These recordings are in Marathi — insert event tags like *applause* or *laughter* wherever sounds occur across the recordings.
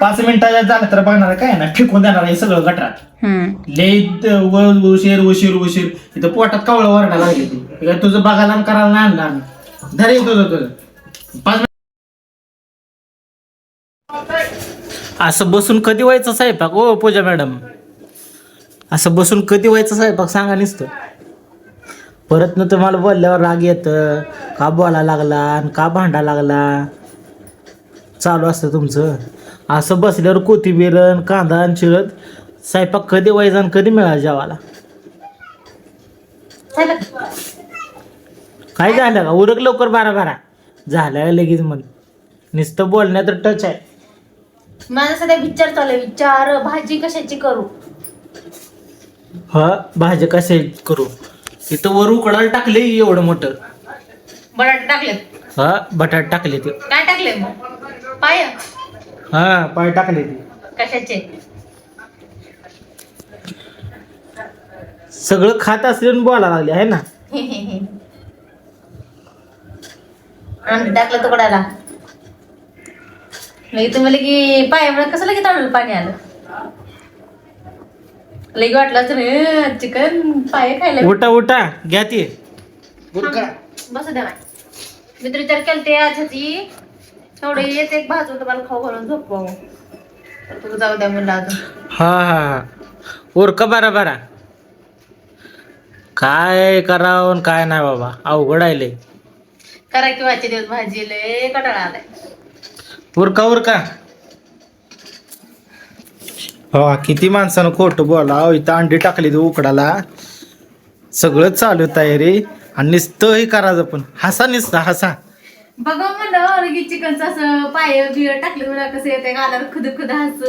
पाच मिनिटाच्या झालं तर बघणार काय ना फेकून देणार हे सगळं गटरात हम्म. लय द- व- उशीर उशीर उशीर. इथं पोटात कावळं वरडा लागली ती. हे काय तुझं बघायला आणि करायला नाही आणलं आम्ही धर हे तुझं तुझं. पाच असं बसून कधी व्हायचं स्वयंपाक? ओ पूजा मॅडम. असं बसून कधी व्हायचं स्वयंपाक? सांगा नुसतं. परत ना तुम्हाला बोलल्यावर राग येतं. का बोला लागला आणि का भांडा लागला? चालू असतं तुमचं. असं बसल्यावर कोथिंबीर कांदा आणि चिरत स्वयंपाक कधी व्हायचा आणि कधी मिळाला जेवायला? काय झालं का? उरक लवकर बारा बारा. झालं लगेच म्हण. नुसतं बोलण्यात टच आहे. माझा सध्या विचार चालू आहे. विचार भाजी कशाची करू? हा भाजी कसे करू? इथं वर उकडायला टाकले एवढं मोठं. बटाटे टाकलेत. हा बटाट टाकले ते काय टाकले मग? पाय हा पाय टाकले ते. कशाचे? सगळं खात असले बोला लागले आहे ना? टाकलं तुकड्याला. लगे तुम्ही लगी पायामुळे कसं लगे तांदूळ पाणी आलं? लगे वाटलं तर चिकन पाय खायला. उठा उठा घ्या ती. बसू द्या बाई. मी तर विचार केला ते आज ती थोडे येत एक भाजून तुम्हाला खाऊ घालून झोपवा तू जाऊ द्या म्हणलं अजून. हा हा. हा उरका बारा बारा. काय करावं आणि काय नाही बाबा. अवघड आहे लय. करा की वाचे दिवस भाजी लय कटाळा आलाय. उरका उरका. हो किती माणसानं खोटं बोला इथं अंडी टाकली तू उकडाला. सगळं चालू तयारी. आणि नुसतं हे करायचं पण. हसा नुसता हसा. बघा म्हणलं लगेच चिकनचं असं पाय बिळ टाकले मला कसं येते गालावर खुद खुद हस.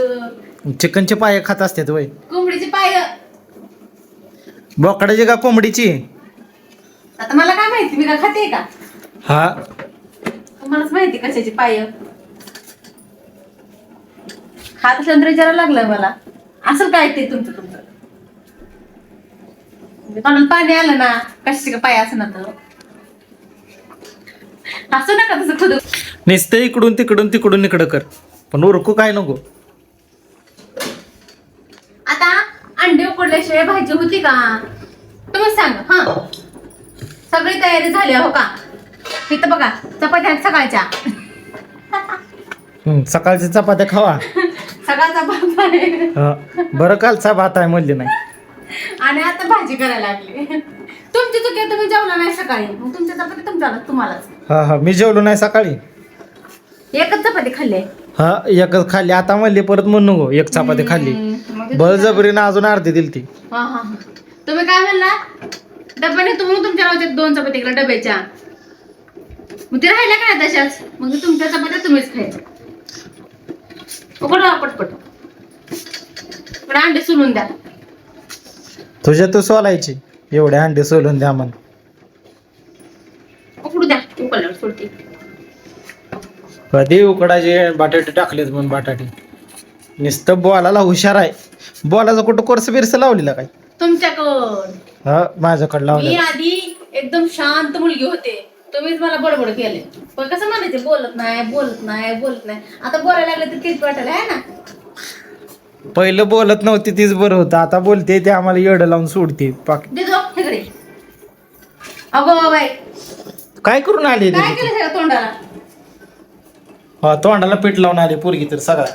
चिकनचे पाय खात असतात वय. कोंबडीची पाय. बोकडाची का कोंबडीची? आता मला काय माहिती मी का खाते का? हा. तुम्हालाच माहिती कशाची पाय. खात असल्यानंतर विचारायला लागलं मला. असं काय ते तुमचं तुमचं? म्हणजे पाणी आलं ना कशाची का पाय असं ना तर. असं नका तसं खुद. नुसतं इकडून तिकडून तिकडून इकडं कर. पण उरकू काय नको. आता अंडे उकडल्याशिवाय भाजी होती का? तुम्ही सांगा हा. सगळी तयारी झाली हो का? इथं बघा चपात्या आहेत सकाळच्या. हम्म, सकाळच्या चपात्या खावा. सकाळचा भात आहे. हा, बरं कालचा भात आहे म्हणले नाही. आणि आता भाजी करायला लागली. तुमची चुकी आहे, तुम्ही जेवला नाही सकाळी. मग तुमच्या चपाती तुमच्या तुम्हालाच. हा हा. मी जेवलो नाही सकाळी. एकच चपाती खाल्ली? हा एकच खाल्ली. आता म्हणली परत म्हणू नको. एक चपाती खाल्ली. बळजबरीनं अजून अर्धी दिली ती हा हा हा. तुम्ही काय म्हणला? डब्याने तुम्ही तुमच्या राहतात दोन चपाती इकडे डब्याच्या. मग ते राहिल्या काय तशाच? मग तुमच्या चपात्या तुम्हीच उकडा पटपट. अंडे सोलून द्या. तुझ्या तू सोलायची. एवढे अंडे सोलून द्या म्हण. उकडू द्या कधी उकडाचे बटाटे टाकलेत म्हणून बटाटे. नुसतं बॉलाला हुशार आहे. बॉलाचा कुठं कोर्स बिरस लावलेला काय? तुमच्याकडं हा माझ्याकडे मी लावलेला आधी एकदम शांत मुलगी होते. तुम्हीच मला बडबड केले. पण कसं म्हणायचे बोलत नाही बोलत नाही बोलत नाही. आता बोलायला लागलं तर किती वाटायला आहे ना? पहिलं बोलत नव्हती तीच बरं होतं. आता बोलते ते आम्हाला येडं लावून सोडते. पाक अगो बाई. काय करून आली काय ती? केलं सगळं तोंडाला? हा तोंडाला पीठ लावून आली पोरगी तर सगळा.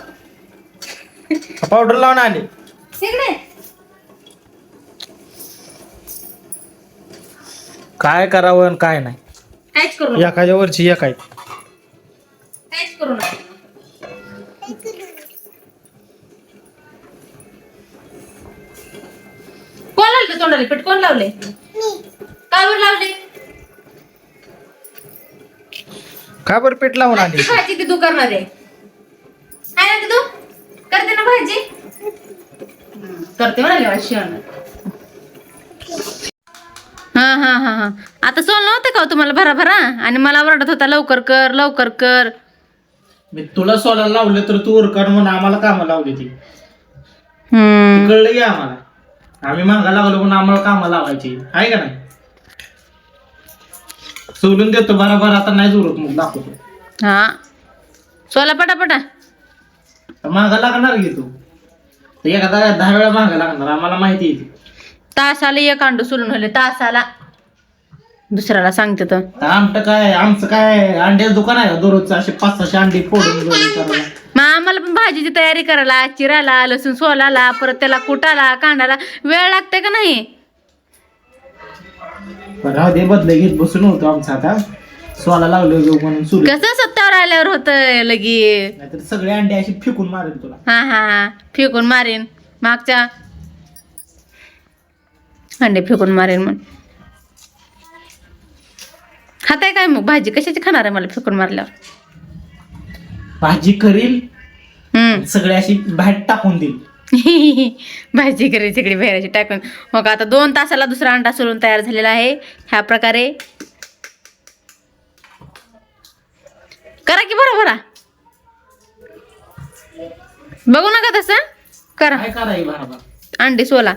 पावडर लावून आली. काय करावं आणि काय नाही. काहीच करू नका. एखाद्या वरची एक आहे. काहीच करू नका. कोण लावलं तोंडाला पीठ? कोण लावले का बरं पीठ लावून आली? ती *laughs* भाजी ती तू करणार आहे. काय ना तू करते ना भाजी? करते म्हणाले शिवण हा हा हा हा. आता सोल नव्हते का हो तुम्हाला भरा भरा आणि मला ओरडत होता लवकर कर लवकर कर. मी तुला सोलायला लावलं तर तू उरकण म्हणून आम्हाला कामं लावली ती. हम्म. कळलं की आम्हाला? आम्ही मागा लागलो म्हणून आम्हाला कामं लावायची. आहे का नाही? सोडून देतो बरोबर. आता नाही जोरत मग दाखवतो. हा. सोला पटापटा मागा लागणार की तू? तर एखादा दहा वेळा मागा लागणार आम्हाला माहिती आहे ती. तासाला एक अंडू सोलून होले तासाला. दुसऱ्याला सांगते तर. आमचं काय आमचं काय अंड्याचं दुकान आहे का दररोजचं? असे पाच सहाशे अंडी फोडून करायला. मग आम्हाला पण भाजीची तयारी करायला चिरायला लसूण सोलायला परत त्याला कुटाला कांडाला वेळ लागते का नाही? राहू दे बदले घेत बसून होतो आमचं आता. सोला लागलो घेऊ म्हणून सुरू कसं सत्तावर आल्यावर होत लगी नाहीतर सगळे अंडे अशी फेकून मारेल तुला. हा हा हा. फेकून मारेन. मागच्या. अंडे फेकून मारेन मग खाताय काय मग? भाजी कशाची खाणार आहे मला फेकून मारल्यावर? भाजी करील हम्म. सगळे अशी बाहेर टाकून देईल. *laughs* भाजी करायची इकडे बाहेरची टाकून. मग आता दोन तासाला दुसरा अंडा सोलून तयार झालेला आहे. ह्या प्रकारे. करा की बरं बरा. बघू नका तसं. करा. बरोबर. अंडी सोला.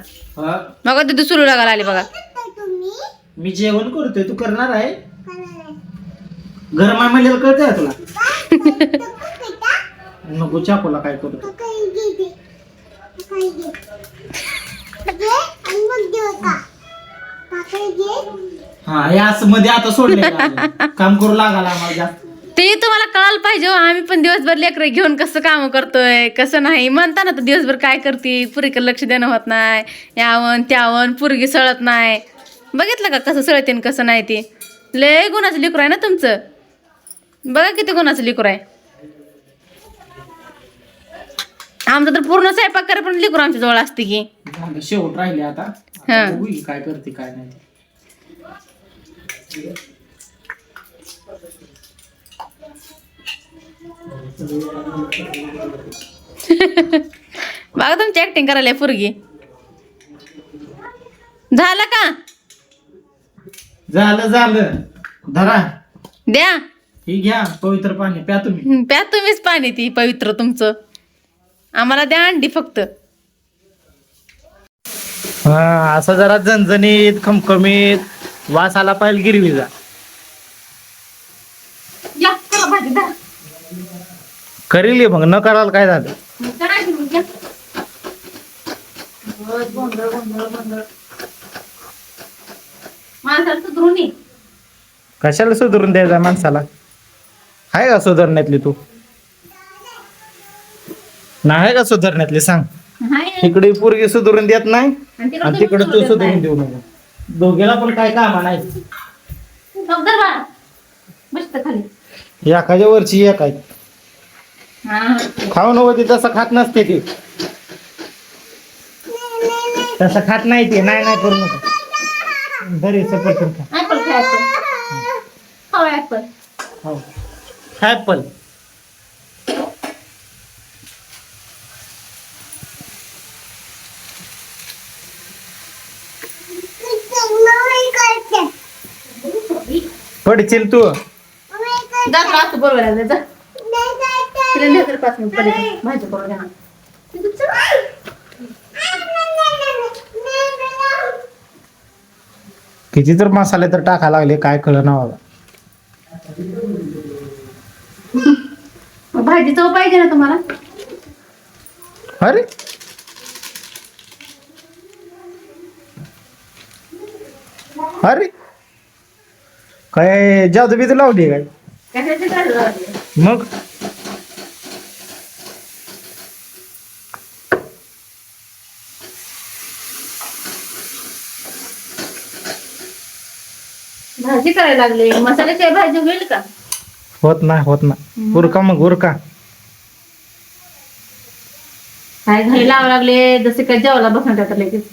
मग तिथे सुरू लागायला आली बघा. मी जेवण करतोय तू करणार आहे? गरम आहे म्हणलेलं कळतंय का तुला? *laughs* नको चाकूला काय करतो हा हे असं मध्ये आता सोडले काम करू आम्हाला जास्त. ते तुम्हाला कळायला पाहिजे हो, आम्ही पण दिवसभर लेकरं घेऊन कसं काम करतोय कसं नाही. म्हणता ना तर दिवसभर काय करते? पुरीकडे लक्ष देणं होत नाही. यावन त्यावन पुरगी सळत नाही. बघितलं का कसं सळते आणि कसं नाही ते? लय गुणाचं लेकरू आहे ना तुमचं? बघा किती गुणाचं लेकरू आहे. आमचं तर पूर्ण स्वयंपाक करे पण लिकूर आमच्या जवळ असते की. झालं, शेवट राहिले आता. हा. बघू काय करते काय नाही. ते. *laughs* बघा तुमची ऍक्टिंग करायला पुरगी. झालं का? झालं झालं. धरा. द्या. ही घ्या पवित्र पाणी प्या तुम्ही. हं, प्या तुम्हीच पाणी ती पवित्र तुमचं. आम्हाला द्या अंडी फक्त. हा असं जरा झणझणीत खमखमीत वास आला पाहिजे गिरवीचा. या करा भाजी धरा. करील हे मग? न करायला काय झालं? करा की मग, या. रोज गोंधळ गोंधळ गोंधळ. माणसाला सुधरून ये. कशाला सुधारून द्यायचा माणसाला? आहे का सुधारण्यातली तू? नाही का सुधारण्यातली? सांग. इकडे पोरगी सुधारून देत नाही. आणि तिकडं तू सुधारून देऊ नको. दोघेला पण काय काम नाही एखाद्या वरची एक आहे हा. खाऊ नको ती तसं खात नसते ती. तसं खात नाही ती. नाही नाही करू नको. घरी सफरचंद खा. ऍपल खा ऍपल खाऊ ऍपल हो ॲपल पडशील तू. जा तुला असं बरोबर आहे जा. तिला पाच मिनिट पडेल घ्या किती तर मसाले तर टाका लागले काय कळ ना बाबा भाजी चव पाहिजे ना तुम्हाला? अरे. अरे. काय जादू बिदू लावली काय? मग? भाजी करायला लागले. मसाल्याची भाजी होईल का? होत नाही होत नाही उरका मग काय घरी लावा लागले? जसे काय जेवायला बसणार आता लगेच.